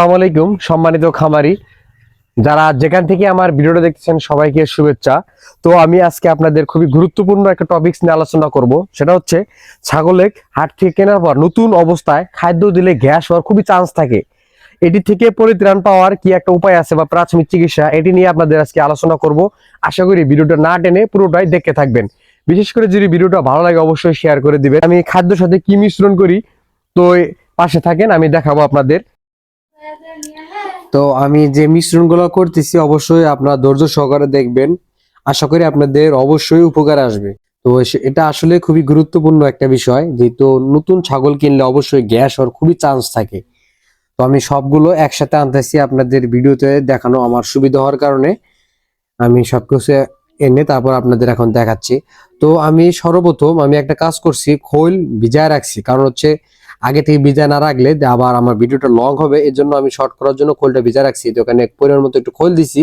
আসসালামু আলাইকুম, সম্মানিত খামারি। যারা যেখান থেকে আমার ভিডিওটা দেখতেছেন, সবাইকে শুভেচ্ছা। তো আমি আজকে আপনাদের খুবই গুরুত্বপূর্ণ একটা টপিকস নিয়ে আলোচনা করব। সেটা হচ্ছে ছাগলে হাট থেকে কেনার পর নতুন অবস্থায় খাদ্য দিলে গ্যাস হওয়ার খুবই চান্স থাকে। এটি থেকে পরিত্রাণ পাওয়ার কি একটা উপায় আছে বা প্রাথমিক চিকিৎসা, এটি নিয়ে আপনাদের আজকে আলোচনা করব। আশা করি ভিডিওটা না টেনে পুরোটাই দেখতে থাকবেন। বিশেষ করে যদি ভিডিওটা ভালো লাগে, অবশ্যই শেয়ার করে দিবেন। আমি খাদ্যের সাথে কি মিশ্রণ করি, তো পাশে থাকেন, আমি দেখাবো আপনাদের। তো আমি যে মিশ্রণগুলো করতেছি, অবশ্যই আপনারা ধৈর্য সহকারে দেখবেন। আশা করি আপনাদের অবশ্যই উপকার আসবে। তো এটা আসলে খুবই গুরুত্বপূর্ণ একটা বিষয়, যেহেতু নতুন ছাগল কিনলে অবশ্যই গ্যাস হওয়ার খুবই চান্স থাকে। তো আমি সবগুলো একসাথে আনতেছি আপনাদের ভিডিওতে দেখানো আমার সুবিধা হওয়ার কারণে। আমি সবকিছু এনে তারপর আপনাদের এখন দেখাচ্ছি। তো আমি সর্বপ্রথম আমি একটা কাজ করছি, খোল ভিজায় রাখছি। কারণ হচ্ছে আগে থেকে ভিজা না রাখলে আবার আমার ভিডিওটা লং হবে এর জন্য আমি শর্ট করার জন্য খোলটা ভিজা রাখছি। তো ওখানে পরিমাণ মতো একটু খোল দিছি,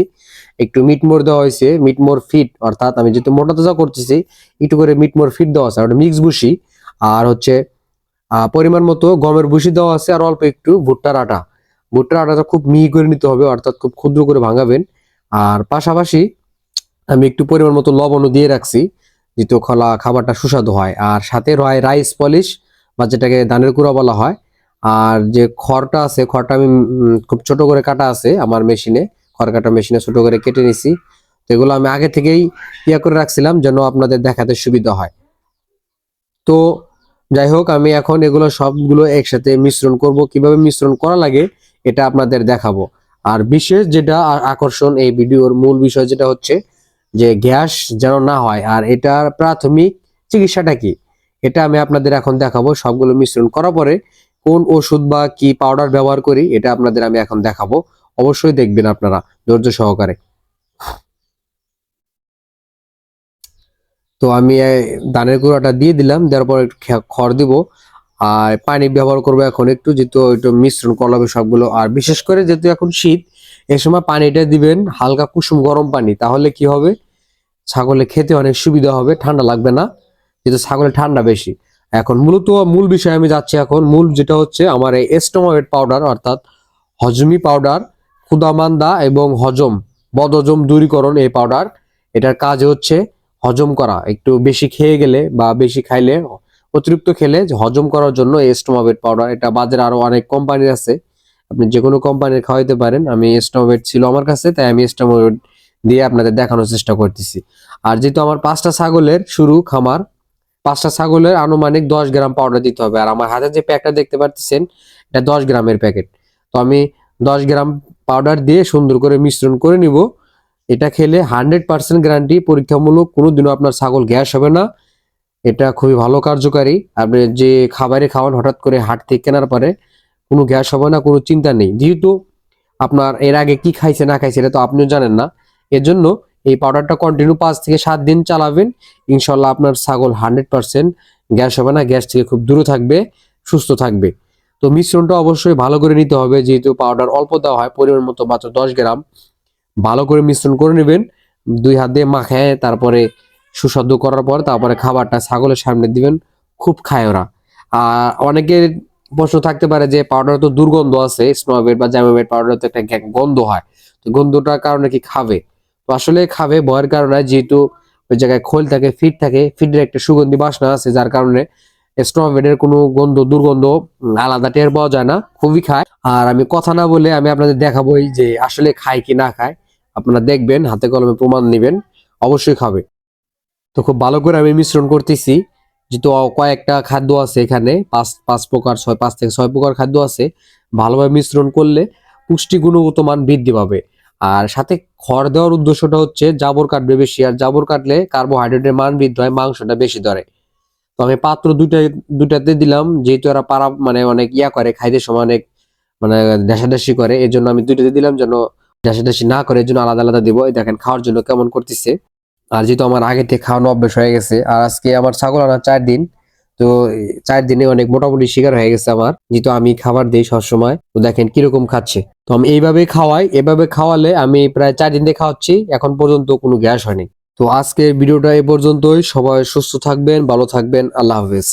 একটু মিট মোর দেওয়া হয়েছে মিট মোর ফিট অর্থাৎ আমি যেহেতু মোটা তাজা করতেছি, একটু করে মিট মোর ফিট দেওয়া আছে ওটা মিক্স ভুসি, আর হচ্ছে পরিমাণ মতো গমের ভুসি দেওয়া আছে, আর অল্প একটু ভুট্টার আটা। ভুট্টার আটাটা খুব মিহি করে নিতে হবে, অর্থাৎ খুব ক্ষুদ্র করে ভাঙাবেন। আর পাশাপাশি আমি একটু পরিমাণ মতো লবণও দিয়ে রাখছি, যেহেতু খোলা খাবারটা সুস্বাদু হয়। আর সাথে রয় রাইস পলিশ বা যেটাকে ধানের কুড়া বলা হয়, আর যে খড়টা আছে, খড়টা আমি খুব ছোট করে কাটা আছে আমার মেশিনে, খড় কাটা মেশিনে ছোট করে কেটে নিছি। তো এগুলো আমি আগে থেকেই ইয়া করে রাখছিলাম যেন আপনাদের দেখাতে সুবিধা হয়। তো যাই হোক, আমি এখন এগুলো সবগুলো একসাথে মিশ্রণ করব। কীভাবে মিশ্রণ করা লাগে এটা আপনাদের দেখাবো। আর বিশেষ যেটা আকর্ষণ এই ভিডিওর মূল বিষয় যেটা হচ্ছে যে গ্যাস যেন না হয়, আর এটার প্রাথমিক চিকিৎসাটা কি? এটা আমি আপনাদের এখন দেখাবো, সবগুলো মিশ্রণ করার পরে কোন ওষুধ বা কি পাউডার ব্যবহার করি, এটা আপনাদের আমি এখন দেখাবো। অবশ্যই দেখবেন আপনারা, ধৈর্য সহকারে। তো আমি ধানের গুঁড়াটা দিয়ে দিলাম, দেওয়ার পর খড় দিব। আর পানি ব্যবহার করব এখন একটু, যেহেতু একটু মিশ্রণ করা সবগুলো। আর বিশেষ করে যেহেতু এখন শীত এই সময় পানিটা দিবেন হালকা কুসুম গরম পানি, তাহলে কি হবে? ছাগলে খেতে অনেক সুবিধা হবে, ঠান্ডা লাগবে না। যেহেতু ছাগলের ঠান্ডা বেশি। এখন মূলত মূল বিষয়ে আমি যাচ্ছি এখন, মূল যেটা হচ্ছে আমার এই এস্টোমাভেট পাউডার, অর্থাৎ হজমি পাউডার, ক্ষুদামান্দা এবং হজম, বদহজম দূরীকরণ এই পাউডার। এটার কাজ হচ্ছে হজম করা, একটু বেশি খেয়ে গেলে বা বেশি খাইলে, অতিরিক্ত খেলে হজম করার জন্য এই এস্টোমাভেট পাউডার। এটা বাজারে আরও অনেক কোম্পানি আছে। আপনি যে কোনো কোম্পানির খাওয়াইতে পারেন, আমি এস্টোমাভেট ছিল আমার কাছে, তাই আমি এস্টোমাভেট দিয়ে আপনাদের দেখানোর চেষ্টা করতেছি। আর যেহেতু আমার পাঁচটা ছাগলের শুরু খামার পাঁচটা ছাগলের আনুমানিক দশ গ্রাম পাউডার দিতে হবে। আর আমার হাতে যে প্যাকটা দেখতে পাচ্ছেন এটা দশ গ্রামের প্যাকেট তো আমি দশ গ্রাম পাউডার দিয়ে সুন্দর করে মিশ্রণ করে নিব। এটা খেলে হান্ড্রেড পার্সেন্ট গ্যারান্টি পরীক্ষামূলক কোনোদিনও আপনার ছাগল গ্যাস হবে না। এটা খুবই ভালো কার্যকারী। আপনি যে খাবারে খাওয়ান, হঠাৎ করে হাট থেকে কেনার পরে কোনো গ্যাস হবে না, কোনো চিন্তা নেই। যেহেতু আপনার এর আগে কি খাইছে, না খাইছে, এটা তো আপনিও জানেন না। এর জন্য এই পাউডারটা কন্টিনিউ পাঁচ থেকে সাত দিন চালাবেন। ইনশাল্লাহ আপনার ছাগল হান্ড্রেড পার্সেন্ট গ্যাস হবে না, গ্যাস থেকে খুব দূরে থাকবে, সুস্থ থাকবে। তো মিশ্রণটা অবশ্যই ভালো করে নিতে হবে, যেহেতু পাউডার অল্প দেওয়া হয়, পরিমাণ মতো মাত্র দশ গ্রাম। ভালো করে মিশ্রণ করে নেবেন, দুই হাত দিয়ে মাখায়, তারপরে সুস্বাদু করার পর তারপরে খাবারটা ছাগলের সামনে দিবেন, খুব খায় ওরা। আর অনেকের প্রশ্ন থাকতে পারে যে পাউডার তো দুর্গন্ধ আছে স্নোবেট বা জ্যামোবেট পাউডার তো একটা গন্ধ হয়, তো গন্ধটার কারণে কি খাবে? আসলে খাবে ভয়ের কারণে যেহেতু ওই জায়গায় খোল থাকে ফিট থাকে ফিটের একটা সুগন্ধি বাসনা আছে, যার কারণে স্ট্রবেরির কোনো গন্ধ, দুর্গন্ধ আলাদা টের পাওয়া যায় না, খুবই খায়। আর আমি কথা না বলে আমি আপনাদের দেখাবোই যে আসলে খায় কি না খায়। আপনারা দেখবেন, হাতে কলমে প্রমাণ নেবেন, অবশ্যই খাবে। তো খুব ভালো করে আমি মিশ্রণ করতেছি, যেহেতু কয়েকটা খাদ্য আছে এখানে, পাঁচ পাঁচ প্রকার, ছয়, পাঁচ থেকে ছয় প্রকার খাদ্য আছে। ভালোভাবে মিশ্রণ করলে পুষ্টি গুণগত মান বৃদ্ধি পাবে। আর সাথে খড় দেওয়ার উদ্দেশ্যটা হচ্ছে জাবর কাটবে বেশি, আর জাবর কাটলে কার্বোহাইড্রেটের মান বৃদ্ধি হয়, মাংসটা বেশি ধরে। তো আমি পাত্র দুটা দুটাতে দিলাম, যেহেতু এরা পাড়া মানে অনেক ইয়া করে, খাইতে সময় অনেক মানে দেশাদেশি করে এই জন্য আমি দুইটাতে দিলাম যেন দেশাদেশি না করে এর জন্য আলাদা আলাদা দিব। দেখেন, খাওয়ার জন্য কেমন করতেছে। আর যেহেতু আমার আগে থেকে খাওয়ানো অভ্যেস হয়ে গেছে, আর আজকে আমার ছাগল আনা চার দিন তো চার দিনে অনেক মোটামুটি শিকার হয়ে গেছে আমার, যেহেতু আমি খাবার দিই সবসময়। তো দেখেন কীরকম খাচ্ছে। তো আমি এইভাবে খাওয়াই, এভাবে খাওয়ালে আমি প্রায় চার দিন দিয়ে খাওয়াচ্ছি, এখন পর্যন্ত কোনো গ্যাস হয়নি। তো আজকের ভিডিওটা এ পর্যন্তই। সবাই সুস্থ থাকবেন, ভালো থাকবেন। আল্লাহ হাফেজ।